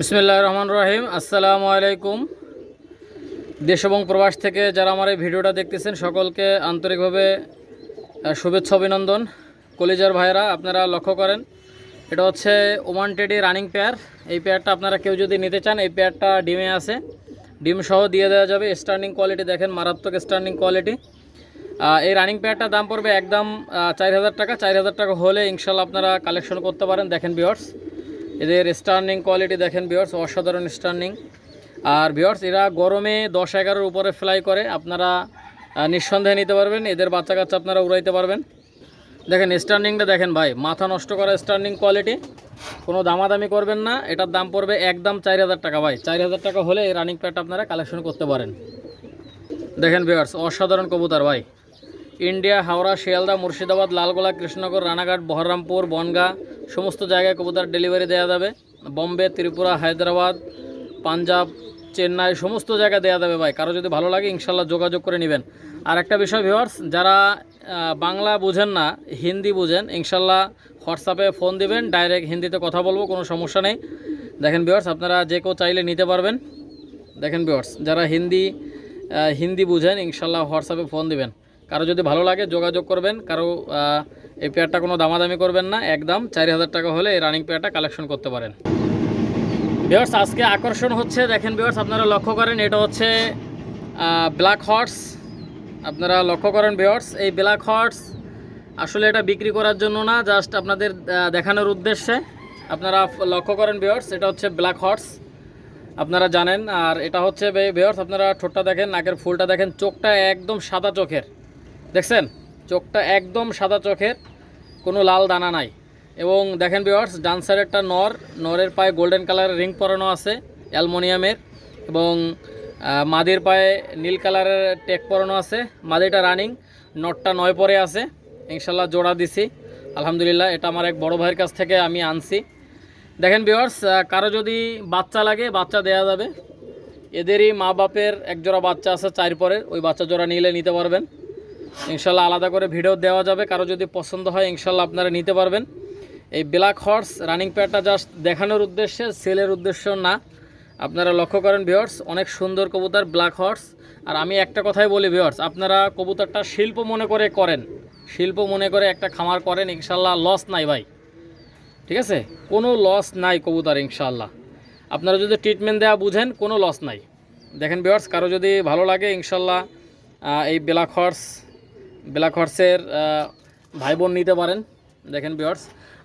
বিসমিল্লাহ রহমান রহিম। আসসালামু আলাইকুম। দেশ এবং প্রবাস থেকে যারা আমার এই ভিডিওটা দেখতেছেন, সকলকে আন্তরিকভাবে শুভেচ্ছা, অভিনন্দন। কলিজার ভাইরা আপনারা লক্ষ্য করেন, এটা হচ্ছে ওমান টেডি রানিং পেয়ার। এই পেয়ারটা আপনারা কেউ যদি নিতে চান, এই পেয়ারটা ডিমে আছে। ডিম সহ দিয়ে দেওয়া যাবে। স্টার্নিং কোয়ালিটি দেখেন, মারাত্মক স্টার্নিং কোয়ালিটি। এই রানিং পেয়ারটার দাম পড়বে একদম চার হাজার টাকা। চার হাজার টাকা হলে ইনশাল্লাহ আপনারা কালেকশন করতে পারেন। দেখেন বিয়ার্স এদের স্টার্নিং কোয়ালিটি দেখেন বিয়ার্স অসাধারণ স্টার্নিং আর বিয়ার্স এরা গরমে দশ এগারোর উপরে ফ্লাই করে, আপনারা নিঃসন্দেহে নিতে পারবেন। এদের বাচ্চা কাচ্চা আপনারা উড়াইতে পারবেন। দেখেন স্টার্নিংটা দেখেন ভাই, মাথা নষ্ট করা স্টার্নিং কোয়ালিটি কোনো দামাদামি করবেন না, এটার দাম পড়বে একদম চার হাজার টাকা ভাই। চার হাজার টাকা হলে এই রানিং প্যাডটা আপনারা কালেকশন করতে পারেন। দেখেন বিয়ার্স অসাধারণ কবুতর ভাই। ইন্ডিয়া, হাওড়া, শিয়ালদা, মুর্শিদাবাদ, লালগোলা, কৃষ্ণনগর, রানাঘাট, বহরমপুর, বনগা সমস্ত জায়গায় কবুতর ডেলিভারি দেওয়া যাবে। বম্বে, ত্রিপুরা, হায়দ্রাবাদ, পাঞ্জাব, চেন্নাই, সমস্ত জায়গায় দেওয়া যাবে ভাই। কারও যদি ভালো লাগে ইনশাল্লাহ যোগাযোগ করে নেবেন। আর একটা বিষয় ভিওয়ার্স যারা বাংলা বুঝেন না, হিন্দি বুঝেন ইনশাল্লাহ হোয়াটসঅ্যাপে ফোন দিবেন ডাইরেক্ট হিন্দিতে কথা বলব, কোনো সমস্যা নেই। দেখেন ভিওয়ার্স আপনারা যে কেউ চাইলে নিতে পারবেন। দেখেন ভিওয়ার্স যারা হিন্দি হিন্দি বুঝেন ইনশাল্লাহ হোয়াটসঅ্যাপে ফোন দিবেন। কারও যদি ভালো লাগে, যোগাযোগ করবেন। কারও এই পেয়ারটা কোনো দামাদামি করবেন না, একদম চার হাজার টাকা হলে এই রানিং পেয়ারটা কালেকশন করতে পারেন। ভিওয়ার্স আজকে আকর্ষণ হচ্ছে, দেখেন ভিওয়ার্স আপনারা লক্ষ্য করেন, এটা হচ্ছে ব্ল্যাক হর্স আপনারা লক্ষ্য করেন ভিওয়ার্স এই ব্ল্যাক হর্স আসলে এটা বিক্রি করার জন্য না জাস্ট আপনাদের দেখানোর উদ্দেশ্যে। আপনারা লক্ষ্য করেন ভিওয়ার্স এটা হচ্ছে ব্ল্যাক হর্স আপনারা জানেন, আর এটা হচ্ছে ভিওয়ার্স আপনারা ঠোঁটটা দেখেন, নাকের ফুলটা দেখেন, চোখটা একদম সাদা চোখের। দেখছেন? চোখটা একদম সাদা চোখের। কোনো লাল দানা নাই। এবং দেখেন ভিওয়ার্স ডান সাইডেরটা নর, নরের পায়ে গোল্ডেন কালারের রিং পরানো আছে, অ্যালমোনিয়ামের। এবং মাদির পায়ে নীল কালারের টেক পরানো আছে, মাদিটা রানিং নটটা নয় পরে আছে। ইনশাল্লাহ জোড়া দিছি। আলহামদুলিল্লাহ, এটা আমার এক বড় ভাইয়ের কাছ থেকে আমি আনছি। দেখেন ভিওয়ার্স কারও যদি বাচ্চা লাগে, বাচ্চা দেয়া যাবে। এদেরই মা বাপের এক জোড়া বাচ্চা আছে, চার পরে ওই বাচ্চা জোড়া নিলে নিতে পারবেন। ইনশাল্লাহ আলাদা করে ভিডিও দেওয়া যাবে। কারও যদি পছন্দ হয়, ইনশাল্লাহ আপনারা নিতে পারবেন। এই ব্ল্যাক হর্স রানিং প্যাডটা জাস্ট দেখানোর উদ্দেশ্যে, সেলের উদ্দেশ্য না। আপনারা লক্ষ্য করেন ভিওর্স অনেক সুন্দর কবুতর, ব্ল্যাক হর্স। আর আমি একটা কথাই বলি ভিওর্স আপনারা কবুতরটা শিল্প মনে করে করেন। শিল্প মনে করে একটা খামার করেন, ইনশাল্লাহ লস নাই ভাই। ঠিক আছে? কোনো লস নাই কবুতর, ইনশাল্লাহ। আপনারা যদি ট্রিটমেন্ট দেওয়া বুঝেন, কোনো লস নাই। দেখেন বিয়ার্স কারও যদি ভালো লাগে, ইনশাল্লাহ এই ব্ল্যাক হর্স ব্ল্যাক হর্সের ভাই বোন নিতে পারেন। দেখেন বিয়ার্স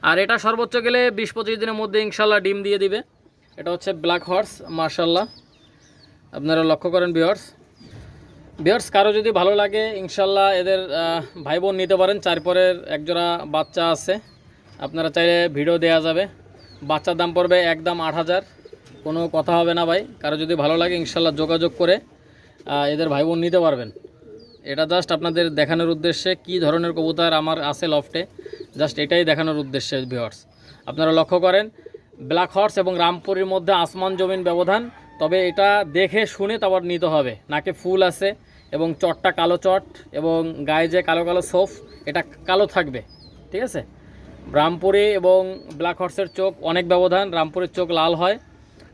আর এটা সর্বোচ্চ গেলে বিশ পঁচিশ দিনের মধ্যে ইনশাল্লাহ ডিম দিয়ে দিবে। এটা হচ্ছে ব্ল্যাক হর্স মার্শাল্লাহ আপনারা লক্ষ্য করেন বিয়ার্স বিয়ার্স কারও যদি ভালো লাগে, ইনশাল্লাহ এদের ভাই বোন নিতে পারেন। চারপরের একজোড়া বাচ্চা আছে। আপনারা চাইলে ভিডিও দেওয়া যাবে। বাচ্চার দাম পড়বে একদম আট হাজার। কোনো কথা হবে না ভাই। কারও যদি ভালো লাগে, ইনশাল্লাহ যোগাযোগ করে এদের ভাই বোন নিতে পারবেন। এটা জাস্ট আপনাদের দেখানোর উদ্দেশ্যে কি ধরনের কবুতর আমার আছে লফটে জাস্ট এটাই দেখানোর উদ্দেশ্যে ভিওয়ার্স আপনারা লক্ষ্য করেন ব্ল্যাক হর্স এবং রামপুরের মধ্যে আসমান জমিন ব্যবধান, তবে এটা দেখে শুনে তারপর নিতে হবে। নাকে ফুল আছে এবং চটটা কালো চট এবং গায়ে যে কালো কালো সোফ এটা কালো থাকবে। ঠিক আছে? রামপুরে এবং ব্ল্যাক হর্সের চোখ অনেক ব্যবধান রামপুরের চোখ লাল হয়,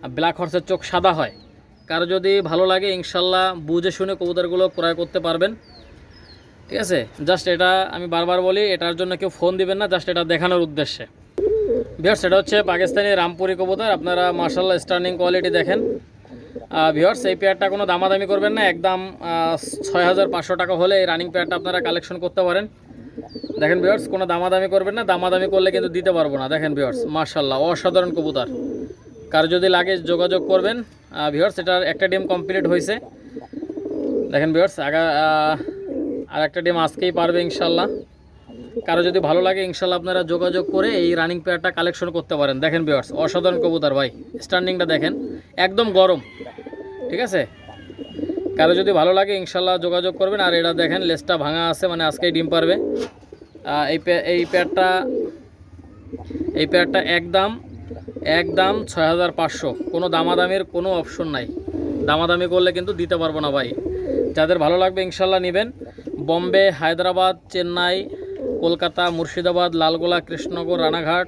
আর ব্ল্যাক হর্সের চোখ সাদা হয়। কারও যদি ভালো লাগে, ইনশাল্লাহ বুঝে শুনে কবুতরগুলো ক্রয় করতে পারবেন। ঠিক আছে? জাস্ট এটা আমি বারবার বলি, এটার জন্য কেউ ফোন দিবেন না জাস্ট এটা দেখানোর উদ্দেশ্যে। ভিওর্স এটা হচ্ছে পাকিস্তানি রামপুরি কবুতর, আপনারা মার্শাল্লাহ স্টার্নিং কোয়ালিটি দেখেন। ভিওর্স এই পেয়ারটা কোনো দামাদামি করবেন না, একদম ছয় হাজার পাঁচশো টাকা হলে এই রানিং পেয়ারটা আপনারা কালেকশন করতে পারেন। দেখেন ভিওর্স কোনো দামাদামি করবেন না, দামাদামি করলে কিন্তু দিতে পারব না। দেখেন ভিওর্স মার্শাল্লাহ অসাধারণ কবুতর। কার যদি লাগে যোগাযোগ করবেন ভিওর্স এটার একটা ডিম কমপ্লিট হয়েছে দেখেন ভিওর্স আগা আর একটা ডিম আজকেই পারবে ইনশাল্লাহ। কারও যদি ভালো লাগে ইনশাল্লাহ আপনারা যোগাযোগ করে এই রানিং পেয়ারটা কালেকশন করতে পারেন। দেখেন ভিওর্স অসাধারণ কবুতর ভাই স্ট্যান্ডিংটা দেখেন, একদম গরম, ঠিক আছে? কারও যদি ভালো লাগে ইনশাল্লাহ যোগাযোগ করবেন, আর এটা দেখেন লেসটা ভাঙা আছে মানে আজকেই ডিম পারবে। এই এই পেয়ারটা এই পেয়ারটা একদম একদম ছয় হাজার পাঁচশো। কোনো দামাদামির কোনো অপশন নাই। দামাদামি করলে কিন্তু দিতে পারব না ভাই। যাদের ভালো লাগবে ইনশাল্লাহ নেবেন। বম্বে, হায়দ্রাবাদ, চেন্নাই, কলকাতা, মুর্শিদাবাদ, লালগোলা, কৃষ্ণনগর, রানাঘাট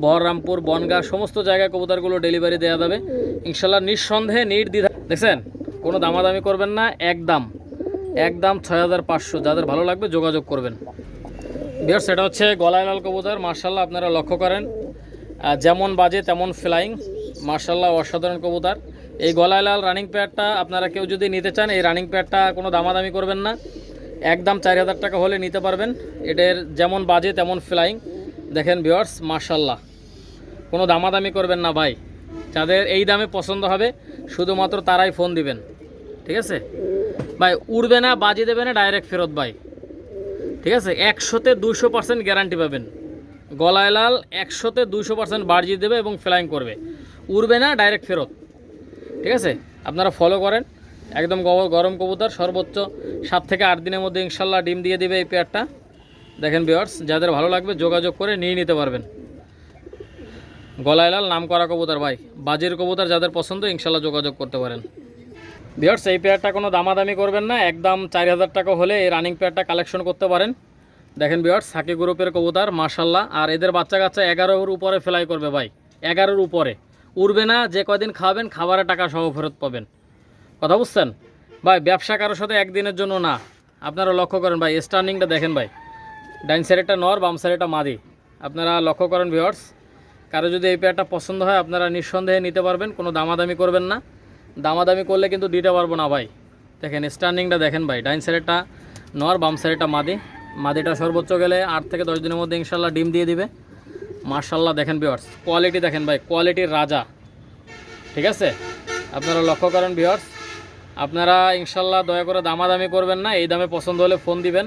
বহররামপুর বনগাঁ, সমস্ত জায়গায় কবুতরগুলো ডেলিভারি দেওয়া যাবে। ইনশাল্লাহ নিঃসন্দেহে নির্দ্বিধা দেখছেন? কোনো দামাদামি করবেন না একদম একদম ছয় হাজার পাঁচশো। যাদের ভালো লাগবে যোগাযোগ করবেন। বিয়ার সেটা হচ্ছে গলায় লাল কবুতর। মার্শাল্লাহ আপনারা লক্ষ্য করেন। যেমন বাজে তেমন ফ্লাইং মার্শাল্লাহ অসাধারণ কবুতর। এই গলায় লাল রানিং প্যাডটা আপনারা কেউ যদি নিতে চান, এই রানিং প্যাডটা কোনো দামাদামি করবেন না। একদম চার হাজার টাকা হলে নিতে পারবেন। এটার যেমন বাজে তেমন ফ্লাইং দেখেন বিয়ার্স মার্শাল্লাহ কোনো দামাদামি করবেন না ভাই। যাদের এই দামে পছন্দ হবে, শুধুমাত্র তারাই ফোন দিবেন। ঠিক আছে? ভাই, উড়বে না, বাজি দেবে না ডাইরেক্ট ফেরত ভাই। ঠিক আছে? একশোতে দুশো পার্সেন্ট গ্যারান্টি পাবেন। গলায় লাল, একশোতে দুশো পার্সেন্ট বাড়জি দেবে এবং ফ্লাইং করবে। উড়বে না ডাইরেক্ট ফেরত। ঠিক আছে? আপনারা ফলো করেন। একদম গরম কবুতর, সর্বোচ্চ সাত থেকে আট দিনের মধ্যে ইনশাল্লাহ ডিম দিয়ে দেবে এই পেয়ারটা দেখেন বিয়ার্স যাদের ভালো লাগবে যোগাযোগ করে নিয়ে নিতে পারবেন। গলায় লাল নাম করা কবুতর ভাই। বাজির কবুতর যাদের পছন্দ, ইনশাল্লাহ যোগাযোগ করতে পারেন। বিয়ার্স এই পেয়ারটা কোনো দামাদামি করবেন না। একদম চার হাজার টাকা হলে এই রানিং পেয়ারটা কালেকশন করতে পারেন। দেখেন বিয়ার্স সাকি গ্রুপের কবুতর মার্শাল্লাহ আর এদের বাচ্চা কাচ্চা এগারোর উপরে ফ্লাই করবে ভাই। এগারোর উপরে। উড়বে না, যে কদিন খাবেন, খাবারের টাকা সহ ফেরত পাবেন। কথা বুঝছেন? ভাই, ব্যবসা কারোর সাথে একদিনের জন্য না। আপনারা লক্ষ্য করেন ভাই স্টার্নিংটা দেখেন ভাই। ডাইন সাইডেরটা নর, বাম সাইডেরটা মাদি। আপনারা লক্ষ্য করেন ভিওয়ার্স কারও যদি এই পেয়ারটা পছন্দ হয়, আপনারা নিঃসন্দেহে নিতে পারবেন, কোনো দামাদামি করবেন না। দামাদামি করলে কিন্তু দিতে পারব না ভাই। দেখেন স্টার্নিংটা দেখেন ভাই, ডাইন সাইডেরটা নর, বাম সাইডেরটা মাদি। মাদিটা সর্বোচ্চ গেলে আট থেকে দশ দিনের মধ্যে ইনশাল্লাহ ডিম দিয়ে দিবে। মার্শাল্লাহ দেখেন ভিওয়ার্স কোয়ালিটি দেখেন ভাই কোয়ালিটির রাজা। ঠিক আছে? আপনারা লক্ষ্য করেন ভিওয়ার্স আপনারা ইনশাল্লাহ দয়া করে দামাদামি করবেন না, এই দামে পছন্দ হলে ফোন দিবেন।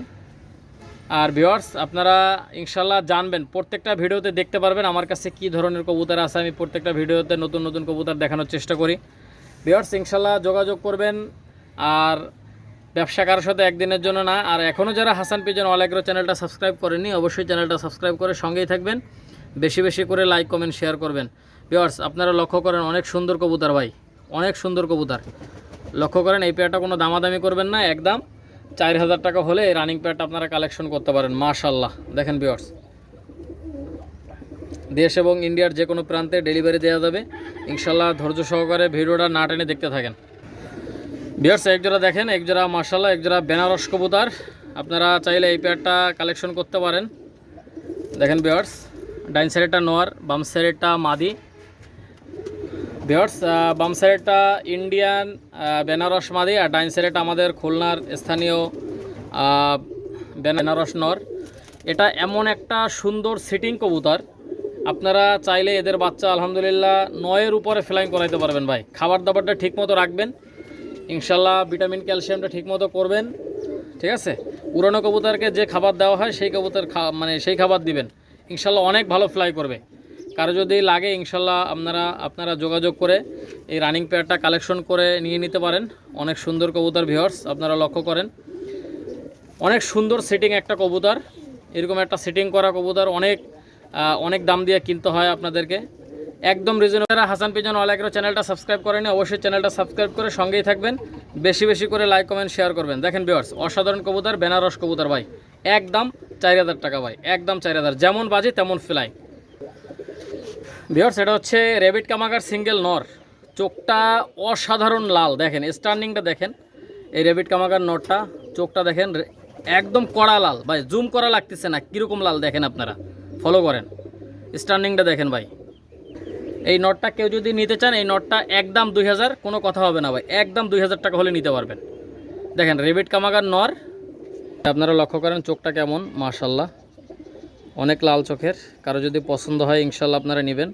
আর ভিওয়ার্স আপনারা ইনশাল্লাহ জানবেন, প্রত্যেকটা ভিডিওতে দেখতে পারবেন আমার কাছে কী ধরনের কবুতর আছে, আমি প্রত্যেকটা ভিডিওতে নতুন নতুন কবুতর দেখানোর চেষ্টা করি। ভিওয়ার্স ইনশাল্লাহ যোগাযোগ করবেন, আর ব্যবসা কারোর সাথে একদিনের জন্য না। আর এখনও যারা হাসান পিজন অল এগ্রো চ্যানেলটা সাবস্ক্রাইব করেনি অবশ্যই চ্যানেলটা সাবস্ক্রাইব করে সঙ্গেই থাকবেন। বেশি বেশি করে লাইক কমেন্ট শেয়ার করবেন। ভিওয়ার্স আপনারা লক্ষ্য করেন, অনেক সুন্দর কবুতর ভাই। অনেক সুন্দর কবুতর। লক্ষ্য করেন, এই পেয়ারটা কোনো দামাদামি করবেন না, একদম। চার হাজার টাকা হলে এই রানিং প্যাডটা আপনারা কালেকশন করতে পারেন মাশাল্লাহ দেখেন বিয়ার্স দেশ এবং ইন্ডিয়ার যে কোনো প্রান্তে ডেলিভারি দেওয়া যাবে। ইনশাল্লাহ ধৈর্য সহকারে ভিডিওটা না টেনে দেখতে থাকেন। বিয়ার্স এক জোড়া দেখেন, এক জোড়া মার্শাল্লাহ এক জোড়া বেনারস কবুতার। আপনারা চাইলে এই পেয়ারটা কালেকশন করতে পারেন। দেখেন বিয়ার্স ডাইন সাইডেরটা নোয়ার, বাম সাইডেরটা মাদি। বিয়ার্স বাম সাইডটা ইন্ডিয়ান বেনারস মাদি আর ডাইন সাইডটা আমাদের খুলনার স্থানীয় বেনারস নর। এটা এমন একটা সুন্দর সিটিং কবুতর। আপনারা চাইলে এদের বাচ্চা আলহামদুলিল্লাহ নয়ের উপরে ফ্লাইং করাইতে পারবেন ভাই। খাবার দাবারটা ঠিক মতো রাখবেন। ইনশাল্লাহ ভিটামিন, ক্যালসিয়ামটা ঠিক মতো করবেন, ঠিক আছে? পুরনো কবুতরকে যে খাবার দেওয়া হয়, সেই কবুতর মানে সেই খাবার দিবেন। ইনশাল্লাহ অনেক ভালো ফ্লাই করবে। কারও যদি লাগে, ইনশাল্লাহ আপনারা আপনারা যোগাযোগ করে এই রানিং পেয়ারটা কালেকশন করে নিয়ে নিতে পারেন। অনেক সুন্দর কবুতর ভিওর্স আপনারা লক্ষ্য করেন। অনেক সুন্দর সেটিং একটা কবুতর। এরকম একটা সেটিং করা কবুতর অনেক অনেক দাম দিয়ে কিনতে হয় আপনাদেরকে। একদম রিজনেবল হাসান পিজন অল চ্যানেলটা সাবস্ক্রাইব করেনি, অবশ্যই চ্যানেলটা সাবস্ক্রাইব করে সঙ্গেই থাকবেন। বেশি বেশি করে লাইক কমেন্ট শেয়ার করবেন। দেখেন বিয়ার্স অসাধারণ কবুতর, বেনারস কবুতর ভাই। একদম চার হাজার টাকা ভাই, একদম চার হাজার। যেমন বাজে, তেমন ফ্লাই বিয়ার্স এটা হচ্ছে রেবিট কামাকার সিঙ্গেল নর চোখটা অসাধারণ লাল, দেখেন স্টার্নিংটা দেখেন। এই রেবিট কামাকার নরটা চোখটা দেখেন, একদম কড়া লাল। ভাই জুম করা লাগতেছে না, কীরকম লাল দেখেন আপনারা। ফলো করেন। স্টার্নিংটা দেখেন ভাই। এই নটটা কেউ যদি নিতে চান, এই নটটা একদম দুই হাজার, কোনো কথা হবে না ভাই। একদম দুই হাজার টাকা হলে নিতে পারবেন। দেখেন, রেবিট কামাগার নর। আপনারা লক্ষ্য করেন চোখটা কেমন, মাশাল্লাহ। অনেক লাল চোখের, কারও যদি পছন্দ হয়, ইনশাল্লাহ আপনারা নেবেন।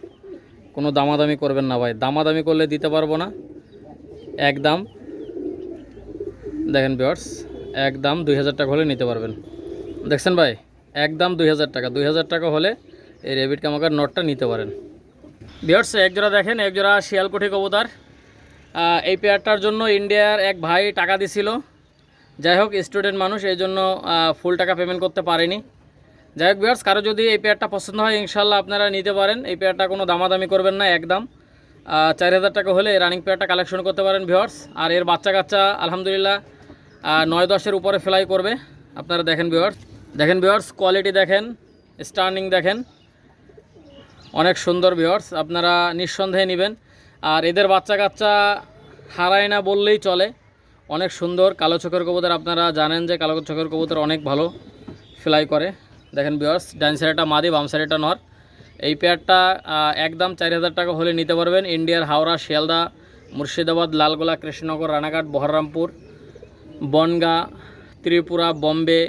কোনো দামাদামি করবেন না ভাই। দামাদামি করলে দিতে পারব না। একদম। দেখেন বিয়ার্স একদম দুই হাজার টাকা হলে নিতে পারবেন। দেখছেন ভাই? একদম দুই হাজার টাকা। দুই হাজার টাকা হলে এই রেবিট কামাগার নটটা নিতে পারেন। বিয়ার্স একজোড়া দেখেন একজোড়া শিয়ালকুঠি কবুতর। এই পেয়ারটার জন্য ইন্ডিয়ার এক ভাই টাকা দিছিল। যাই হোক স্টুডেন্ট মানুষ, এই জন্য ফুল টাকা পেমেন্ট করতে পারেনি। যাই হোক বিয়ার্স কারও যদি এই পেয়ারটা পছন্দ হয় ইনশাল্লাহ আপনারা নিতে পারেন। এই পেয়ারটা কোনো দামাদামি করবেন না, একদম। চার হাজার টাকা হলে রানিং পেয়ারটা কালেকশন করতে পারেন ভিওয়ার্স আর এর বাচ্চা কাচ্চা, আলহামদুলিল্লাহ নয় দশের উপরে ফ্লাই করবে। আপনারা দেখেন ভিওয়ার্স দেখেন ভিওর্স কোয়ালিটি দেখেন স্টার্নিং দেখেন। অনেক সুন্দর ভিওর্স আপনারা নিঃসন্দেহে নেবেন। আর এদের বাচ্চা কাচ্চা হারায় না বললেই চলে। অনেক সুন্দর, কালো চোখের কবুতর আপনারা জানেন যে কালো চোখের কবুতর অনেক ভালো ফ্লাই করে। দেখেন ভিওর্স ডাইন সাইডটা মাদি, বাম সাইডটা নর। এই পেয়ারটা একদম চার হাজার টাকা হলে নিতে পারবেন। ইন্ডিয়ার হাওড়া, শিয়ালদা, মুর্শিদাবাদ, লালগোলা, কৃষ্ণনগর, রানাঘাট, বহরমপুর, বনগা, ত্রিপুরা, বম্বে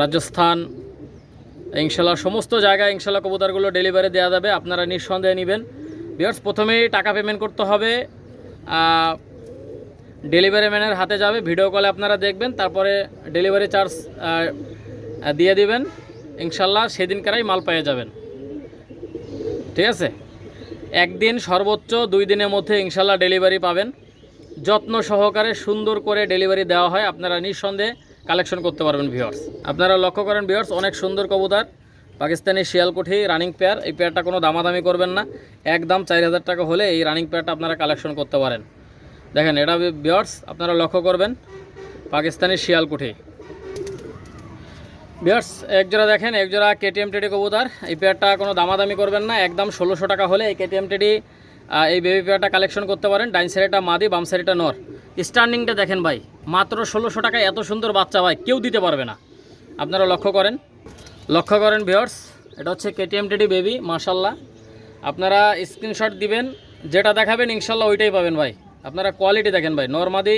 রাজস্থান ইনশাল্লাহ সমস্ত জায়গায় ইনশাল্লাহ কবুতরগুলো ডেলিভারি দেওয়া যাবে, আপনারা নিঃসন্দেহে নেবেন। বিয়ার্স প্রথমেই টাকা পেমেন্ট করতে হবে ডেলিভারি ম্যানের হাতে যাবে ভিডিও কলে আপনারা দেখবেন, তারপরে ডেলিভারি চার্জ দিয়ে দিবেন। ইনশাল্লাহ সেদিনকারাই মাল পেয়ে যাবেন। ঠিক আছে? একদিন সর্বোচ্চ দুই দিনের মধ্যে ইনশাল্লাহ ডেলিভারি পাবেন। যত্ন সহকারে সুন্দর করে ডেলিভারি দেওয়া হয়, আপনারা নিঃসন্দেহে কালেকশন করতে পারবেন ভিউয়ার্স। আপনারা লক্ষ্য করেন ভিউয়ার্স, অনেক সুন্দর কবুতর। পাকিস্তানি শিয়ালকুঠি রানিং পেয়ার এই পেয়ারটা কোনো দামাদামি করবেন না। একদম চার হাজার টাকা হলে এই রানিং পেয়ারটা আপনারা কালেকশন করতে পারেন। দেখেন, এটা ভিউয়ার্স, আপনারা লক্ষ্য করবেন, পাকিস্তানি শিয়ালকুঠি ভিউয়ার্স, একজোড়া দেখেন, একজোড়া কেটিএম টেডি কবুতর। এই পেয়ারটা কোনো দামাদামি করবেন না। একদম ষোলোশো টাকা হলে এই কেটিএম টেডি এই বেবি পেয়ারটা কালেকশন করতে পারেন। ডাইন সাইডটা মাদি, বাম সাইডটা নর। স্টার্নিংটা দেখেন ভাই, মাত্র ষোলোশো টাকায় এত সুন্দর বাচ্চা ভাই, কেউ দিতে পারবে না। আপনারা লক্ষ্য করেন লক্ষ্য করেন ভিওর্স এটা হচ্ছে কেটিএম টেডি বেবি মাশাল্লাহ আপনারা স্ক্রিনশট দিবেন, যেটা দেখাবেন ইনশাল্লাহ ওইটাই পাবেন ভাই। আপনারা কোয়ালিটি দেখেন ভাই, নর মাদি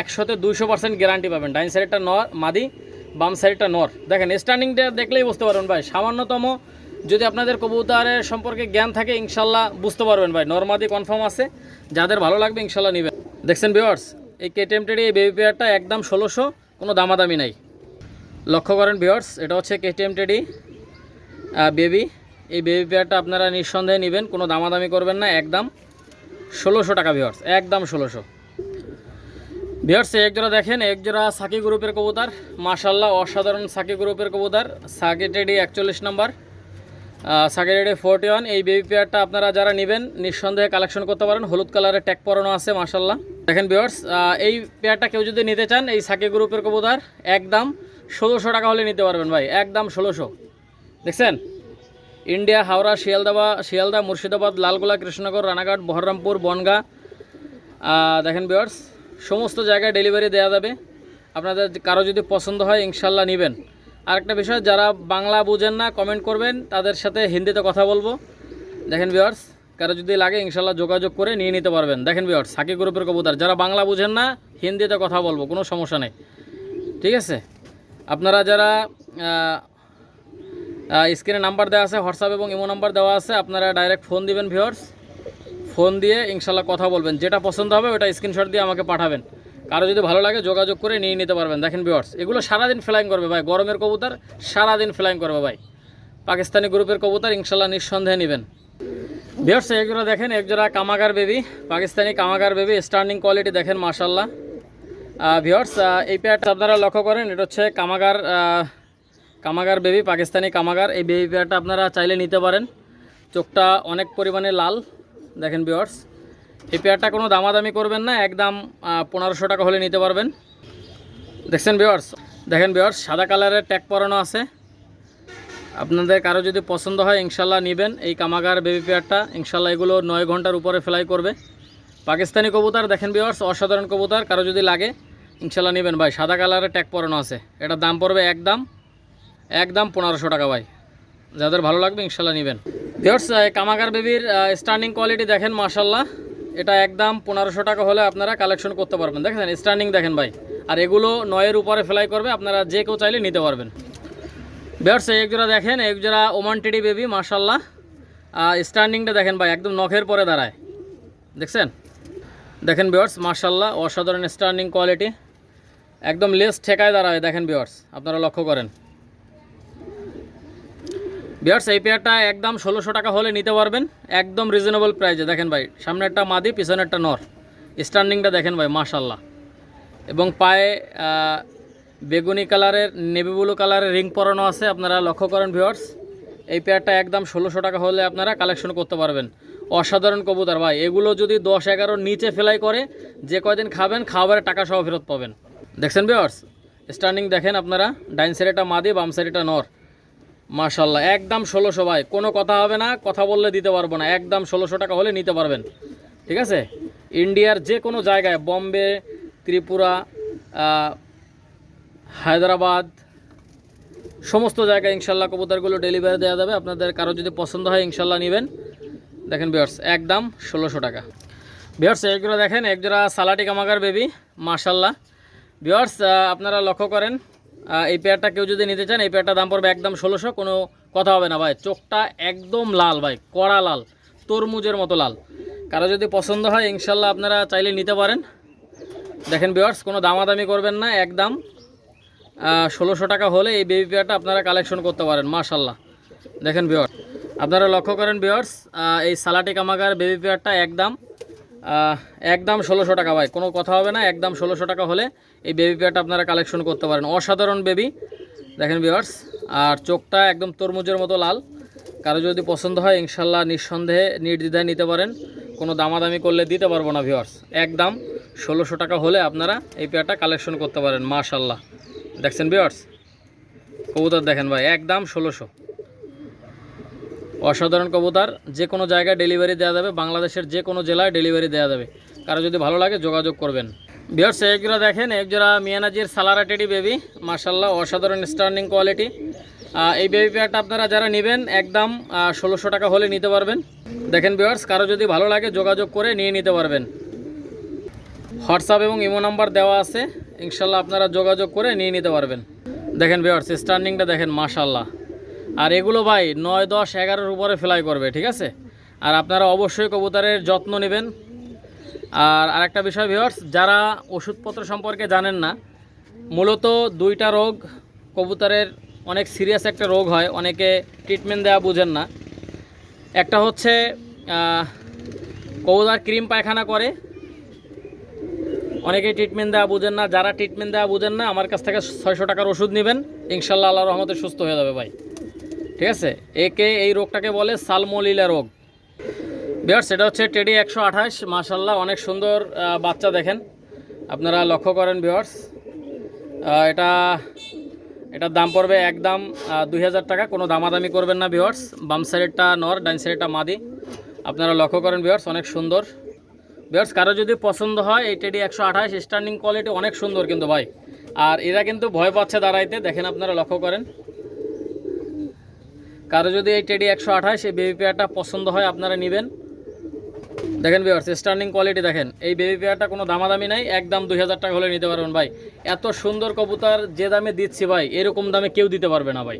একশোতে দুইশো পার্সেন্ট গ্যারান্টি পাবেন। ডাইন সাইডটা নর মাদি, বাম সাইডটা নর। দেখেন স্টার্নিংটা দেখলেই বুঝতে পারবেন ভাই, সামান্যতম, যদি আপনাদের কবুতরের সম্পর্কে জ্ঞান থাকে ইনশাল্লাহ বুঝতে পারবেন ভাই। নর্মাদি কনফার্ম আছে, যাদের ভালো লাগবে ইনশাল্লাহ নেবেন। দেখছেন ভিওয়ার্স এই কেটিএম টেডি এই বেবি পেয়ারটা একদম ষোলোশো, কোনো দামাদামি নাই। লক্ষ্য করেন ভিওয়ার্স এটা হচ্ছে কেটিএম টেডি বেবি এই বেবি পেয়ারটা আপনারা নিঃসন্দেহে নেবেন, কোনো দামাদামি করবেন না, একদম ষোলোশো টাকা ভিওয়ার্স একদম ষোলোশো। ভিওর্স একজোড়া দেখেন একজোড়া সাকি গ্রুপের কবুতর। মাশাল্লাহ অসাধারণ সাকি গ্রুপের কবুতর। সাকি টেডি একচল্লিশ নম্বর। সাকি টেডি ফোরটি ওয়ান, এই বেবি পেয়ারটা আপনারা যারা নেবেন, নিঃসন্দেহে কালেকশন করতে পারেন। হলুদ কালারের ট্যাগ পরানো আছে মাশাল্লাহ দেখেন ভিওর্স এই পেয়ারটা কেউ যদি নিতে চান, এই সাকে গ্রুপের কবুতর, একদম ষোলোশো টাকা হলে নিতে পারবেন ভাই, একদম ষোলোশো। দেখছেন? ইন্ডিয়া, হাওড়া, শিয়ালদাবা, শিয়ালদা, মুর্শিদাবাদ, লালগোলা, কৃষ্ণনগর, রানাঘাট, বহরমপুর, বনগা। দেখেন বিয়ার্স সমস্ত জায়গায় ডেলিভারি দেওয়া যাবে। আপনাদের কারও যদি পছন্দ হয় ইনশাল্লাহ নেবেন। আরেকটা বিষয়, যারা বাংলা বুঝেন না কমেন্ট করবেন। তাদের সাথে হিন্দিতে কথা বলব। দেখেন বিয়ার্স কারও যদি লাগে, ইনশাল্লাহ যোগাযোগ করে নিয়ে নিতে পারবেন। দেখেন বিয়ার্স সাকি গ্রুপের কবুতর, যারা বাংলা বুঝেন না, হিন্দিতে কথা বলব, কোনো সমস্যা নেই। ঠিক আছে? আপনারা যারা স্ক্রিনে নাম্বার দেওয়া আছে হোয়াটসঅ্যাপ এবং ইমো নাম্বার দেওয়া আছে, আপনারা ডাইরেক্ট ফোন দিবেন ভিওর্স ফোন দিয়ে, ইনশাল্লাহ কথা বলবেন। যেটা পছন্দ হবে, ওটা স্ক্রিনশট দিয়ে আমাকে পাঠাবেন। কারও যদি ভালো লাগে যোগাযোগ করে নিয়ে নিতে পারবেন। দেখেন ভিওর্স এগুলো সারাদিন ফ্লাইং করবে ভাই। গরমের কবুতর সারাদিন ফ্লাইং করবে ভাই। পাকিস্তানি গ্রুপের কবুতর ইনশাল্লাহ নিঃসন্দেহে নেবেন। ভিওর্স একজোড়া দেখেন, একজোড়া কামাগার বেবি পাকিস্তানি কামাগার বেবি স্টার্নিং কোয়ালিটি দেখেন মাশাল্লাহ ভিওর্স এই পেয়ারটা আপনারা লক্ষ্য করেন, এটা হচ্ছে কামাগার কামাগার বেবি পাকিস্তানি কামাগার। এই বেবি পেয়ারটা আপনারা চাইলে নিতে পারেন। চোখটা অনেক পরিমাণে লাল। দেখেন ভিওর্স এই পেয়ারটা কোনো দামাদামি করবেন না, একদম পনেরোশো টাকা হলে নিতে পারবেন। দেখছেন ভিওর্স দেখেন বিওয়ার্স সাদা কালারের ট্যাগ পরানো আছে। আপনাদের কারও যদি পছন্দ হয়, ইনশাল্লাহ নেবেন। এই কামাগার বেবি পেয়ারটা, ইনশাল্লাহ এগুলো নয় ঘণ্টার উপরে ফ্লাই করবে। পাকিস্তানি কবুতর, দেখেন বিওয়ার্স অসাধারণ কবুতর, কারও যদি লাগে, ইনশাল্লাহ নেবেন। ভাই, সাদা কালারের ট্যাগ পরানো আছে। এটার দাম পড়বে একদম একদম পনেরোশো টাকা, ভাই। যাদের ভালো লাগবে, ইনশাল্লাহ নেবেন। ভিওর্স কামাগার বেবির স্টার্নিং কোয়ালিটি দেখেন, মাশাল্লাহ। এটা একদম পনেরোশো টাকা হলে আপনারা কালেকশন করতে পারবেন। দেখেন স্টার্নিং দেখেন ভাই। আর এগুলো নয়ের উপরে ফ্লাই করবে, আপনারা যে কেউ চাইলে নিতে পারবেন। ভিওর্স এক জোড়া দেখেন এক জোড়া ওমান টেডি বেবি মাশাল্লাহ স্টার্নিংটা দেখেন ভাই, একদম নখের পরে দাঁড়ায়। দেখছেন? দেখেন বিয়ার্স মার্শাল্লাহ অসাধারণ স্টার্নিং কোয়ালিটি একদম লেস ঠেকায় দাঁড়ায়, দেখেন বিয়ার্স আপনারা লক্ষ্য করেন। বিয়ার্স এই পেয়ারটা একদম ষোলোশো টাকা হলে নিতে পারবেন। একদম রিজনেবল প্রাইসে দেখেন ভাই, সামনেরটা মাদি, পিছনেরটা নর। স্টার্নিংটা দেখেন ভাই মাশাল্লাহ এবং পায়ে বেগুনি কালারের নেভি ব্লু কালারের রিং পরানো আছে, আপনারা লক্ষ্য করেন ভিওয়ার্স এই পেয়ারটা একদম ষোলোশো টাকা হলে আপনারা কালেকশন করতে পারবেন। অসাধারণ কবুতর ভাই, এগুলো যদি দশ এগারোর নিচে ফেলাই করে, যে কয়দিন খাবেন খাবারের টাকা সহ ফেরত পাবেন। দেখছেন ভিওয়ার্স স্টার্নিং দেখেন আপনারা, ডাইন সাইডেটা মাদি, বাম সাইডেটা নর। মাশাল্লাহ একদম ষোলোশো ভাই। কোনো কথা হবে না, কথা বললে দিতে পারব না। একদম ষোলোশো টাকা হলে নিতে পারবেন। ঠিক আছে? ইন্ডিয়ার যে কোনো জায়গায়, বম্বে, ত্রিপুরা হায়দ্রাবাদ, সমস্ত জায়গায় ইনশাল্লাহ কবুতরগুলো ডেলিভারি দেওয়া যাবে। আপনাদের কারও যদি পছন্দ হয় ইনশাল্লাহ নেবেন। দেখেন বিয়ার্স একদম ষোলোশো টাকা। বিয়ার্স একজোড়া দেখেন, একজোড়া সালাটি কামাগার বেবি মাশাল্লাহ বিয়ার্স আপনারা লক্ষ্য করেন এই পেয়ারটা কেউ যদি নিতে চান, এই পেয়ারটার দাম পড়বে একদম ষোলোশো, কোনো কথা হবে না ভাই। চোখটা একদম লাল ভাই, কড়া লাল, তরমুজের মতো লাল। কারও যদি পছন্দ হয়, ইনশাল্লাহ আপনারা চাইলে নিতে পারেন। দেখেন বিয়ার্স কোনো দামাদামি করবেন না, একদম। ষোলোশো টাকা হলে এই বেবি পেয়ারটা আপনারা কালেকশন করতে পারেন, মাশাল্লাহ। দেখেন বিয়ার্স আপনারা লক্ষ্য করেন বিয়ার্স এই সালাটি কামাগার বেবি পেয়ারটা একদম একদম ষোলোশো টাকা ভাই, কোনো কথা হবে না, একদম ষোলোশো টাকা হলে এই বেবি পেয়ারটা আপনারা কালেকশন করতে পারেন। অসাধারণ বেবি দেখেন বিয়ার্স আর চোখটা একদম তরমুজের মতো লাল। কারও যদি পছন্দ হয়, ইনশাল্লাহ নিঃসন্দেহে নির্দ্বিধায় নিতে পারেন। কোনো দামাদামি করলে দিতে পারব না ভিওয়ার্স একদম ষোলোশো টাকা হলে আপনারা এই পেয়ারটা কালেকশন করতে পারেন, মাশাল্লাহ। দেখছেন ভিওয়ার্স কবুতর দেখেন ভাই একদম ষোলোশো। অসাধারণ কবুতর, যে কোনো জায়গায় ডেলিভারি দেওয়া যাবে, বাংলাদেশের যে কোনো জেলায় ডেলিভারি দেওয়া যাবে। কারও যদি ভালো লাগে, যোগাযোগ করবেন। বিহার একজোড়া দেখেন একজোড়া মিয়ানাজির সালারা টেডি বেবি মার্শাল্লাহ অসাধারণ স্টার্নিং কোয়ালিটি এই বেবি পেয়ারটা আপনারা যারা নেবেন, একদম ষোলোশো টাকা হলে নিতে পারবেন। দেখেন বিহার্স কারও যদি ভালো লাগে যোগাযোগ করে নিয়ে নিতে পারবেন। হোয়াটসঅ্যাপ এবং ইমো নাম্বার দেওয়া আছে। ইনশাল্লাহ আপনারা যোগাযোগ করে নিয়ে নিতে পারবেন। দেখেন বিহার্স স্টার্নিংটা দেখেন মাশাল্লাহ আর এগুলো ভাই, নয়, দশ, এগারোর উপরে ফ্লাই করবে, ঠিক আছে? আর আপনারা অবশ্যই কবুতরের যত্ন নেবেন। আর আরেকটা বিষয় ভিওর্স যারা ওষুধপত্র সম্পর্কে জানেন না, মূলত দুইটা রোগ, কবুতরের অনেক সিরিয়াস একটা রোগ হয়, অনেকে ট্রিটমেন্ট দেওয়া বুঝেন না। একটা হচ্ছে কবুতর ক্রিম পায়খানা করে, অনেকে ট্রিটমেন্ট দেওয়া বুঝেন না, যারা ট্রিটমেন্ট দেওয়া বুঝেন না, আমার কাছ থেকে ছয়শো টাকার ওষুধ নেবেন, ইনশাল্লাহ আল্লাহ রহমতে সুস্থ হয়ে যাবে ভাই। ঠিক আছে? একে এই রোগটাকে বলে সালমোলিলা রোগ। বিয়ার সেটা হচ্ছে টেডি একশো আঠাশ। মাসাল্লাহ অনেক সুন্দর বাচ্চা দেখেন। আপনারা লক্ষ্য করেন বিয়ার্স এটা এটার দাম পড়বে একদম দুই হাজার টাকা। কোনো দামাদামি করবেন না বিয়ার্স বাম সাইডটা নর ডাইন সাইডটা মাদি। আপনারা লক্ষ্য করেন বিয়ার্স অনেক সুন্দর। বিয়ার্স কারও যদি পছন্দ হয়, এই টেডি একশো আঠাশ স্টার্নিং কোয়ালিটি অনেক সুন্দর কিন্তু ভাই। আর এরা কিন্তু ভয় পাচ্ছে দাঁড়াইতে। দেখেন আপনারা লক্ষ্য করেন। কারও যদি এই টেডি একশো আঠাশ, এই বেবি পেয়ারটা পছন্দ হয়, আপনারা নেবেন। দেখেন বিয়ার্স স্টার্নিং কোয়ালিটি দেখেন। এই বেবি পেয়ারটা কোনো দামাদামি নাই, একদম দুই হাজার টাকা হলে নিতে পারবেন ভাই। এত সুন্দর কবুতর যে দামে দিচ্ছি ভাই, এরকম দামে কেউ দিতে পারবে না ভাই।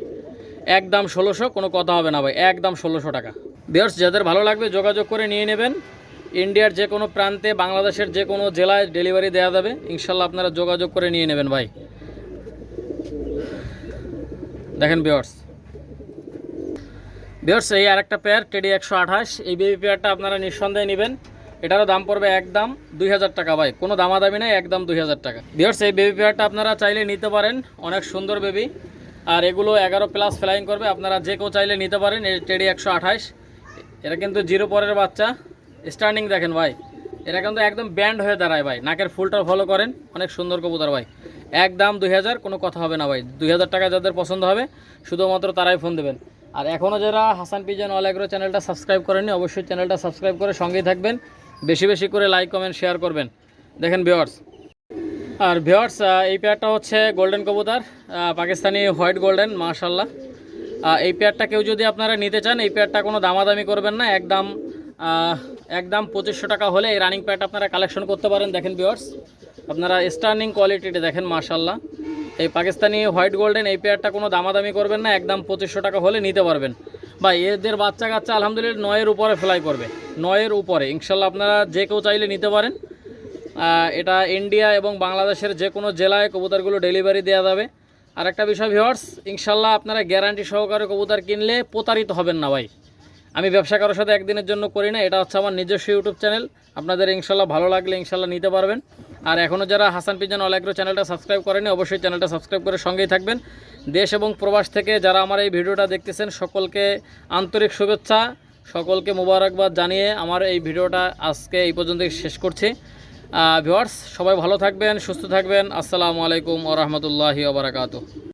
একদম ষোলোশো, কোনো কথা হবে না ভাই, একদম ষোলোশো টাকা। বিয়ার্স যাদের ভালো লাগবে যোগাযোগ করে নিয়ে নেবেন। ইন্ডিয়ার যে কোনো প্রান্তে, বাংলাদেশের যে কোনো জেলায় ডেলিভারি দেওয়া যাবে। ইনশাল্লাহ আপনারা যোগাযোগ করে নিয়ে নেবেন ভাই। দেখেন বিয়ার্স বিয়ার্স এই আরেকটা পেয়ার টেডি একশো আঠাশ। এই বেবি পেয়ারটা আপনারা নিঃসন্দেহে নেবেন। এটারও দাম পড়বে একদম দুই হাজার টাকা ভাই। কোনো দামাদামি নেই, একদম দুই হাজার টাকা। বিয়ার্স এই বেবি পেয়ারটা আপনারা চাইলে নিতে পারেন। অনেক সুন্দর বেবি আর এগুলো এগারো প্লাস ফ্লাইং করবে। আপনারা যে কেউ চাইলে নিতে পারেন, এই টেডি একশো আঠাশ। এটা কিন্তু জিরো পরের বাচ্চা। স্টার্নিং দেখেন ভাই। এটা কিন্তু একদম ব্যান্ড হয়ে দাঁড়ায় ভাই। নাকের ফুলটা ফলো করেন। অনেক সুন্দর কবুতর ভাই। একদম দুই হাজার, কোনো কথা হবে না ভাই। দুই হাজার টাকা যাদের পছন্দ হবে, শুধুমাত্র তারাই ফোন দেবেন। আর এখনও যারা হাসান পিজন অল এগ্রো চ্যানেলটা সাবস্ক্রাইব করেননি অবশ্যই চ্যানেলটা সাবস্ক্রাইব করে সঙ্গেই থাকবেন। বেশি বেশি করে লাইক কমেন্ট শেয়ার করবেন। দেখেন ভিওয়ার্স আর ভিওয়ার্স এই পেয়ারটা হচ্ছে গোল্ডেন কবুতর পাকিস্তানি হোয়াইট গোল্ডেন মাশাল্লাহ আহ, এই পেয়ারটা কেউ যদি আপনারা নিতে চান এই পেয়ারটা কোনো দামাদামি করবেন না। একদম একদম পঁচিশশো টাকা হলে এই রানিং প্যাড আপনারা কালেকশন করতে পারেন। দেখেন ভিওয়ার্স আপনারা স্টার্নিং কোয়ালিটিটা দেখেন মাশাল্লাহ এই পাকিস্তানি হোয়াইট গোল্ডেন এই পেয়ারটা কোনো দামাদামি করবেন না, একদম পঁচিশশো টাকা হলে নিতে পারবেন। বা এদের বাচ্চা কাচ্চা আলহামদুলিল্লাহ নয়ের উপরে ফ্লাই করবে, নয়ের উপরে। ইনশাল্লাহ আপনারা যে কেউ চাইলে নিতে পারেন। এটা ইন্ডিয়া এবং বাংলাদেশের যে কোনো জেলায় কবুতরগুলো ডেলিভারি দেওয়া যাবে। আর একটা বিষয় ভিওয়ার্স ইনশাল্লাহ আপনারা গ্যারান্টি সহকারে কবুতর কিনলে প্রতারিত হবেন না ভাই। আমি ব্যবসা কারোর সাথে একদিনের জন্য করি না, এটা হচ্ছে আমার নিজস্ব ইউটিউব চ্যানেল। আপনাদের ইনশাল্লাহ ভালো লাগলে ইনশাল্লাহ নিতে পারবেন। আর এখনও যারা হাসান পিজন অলাগ্রো চ্যানেলটা সাবস্ক্রাইব করেনি, অবশ্যই চ্যানেলটা সাবস্ক্রাইব করে সঙ্গেই থাকবেন। দেশ এবং প্রবাস থেকে যারা আমার এই ভিডিওটা দেখতেছেন, সকলকে আন্তরিক শুভেচ্ছা, সকলকে মুবারকবাদ জানিয়ে আমার এই ভিডিওটা আজকে এই পর্যন্ত শেষ করছি। ভিওয়ার্স সবাই ভালো থাকবেন, সুস্থ থাকবেন। আসসালামু আলাইকুম ও রহমতুল্লাহি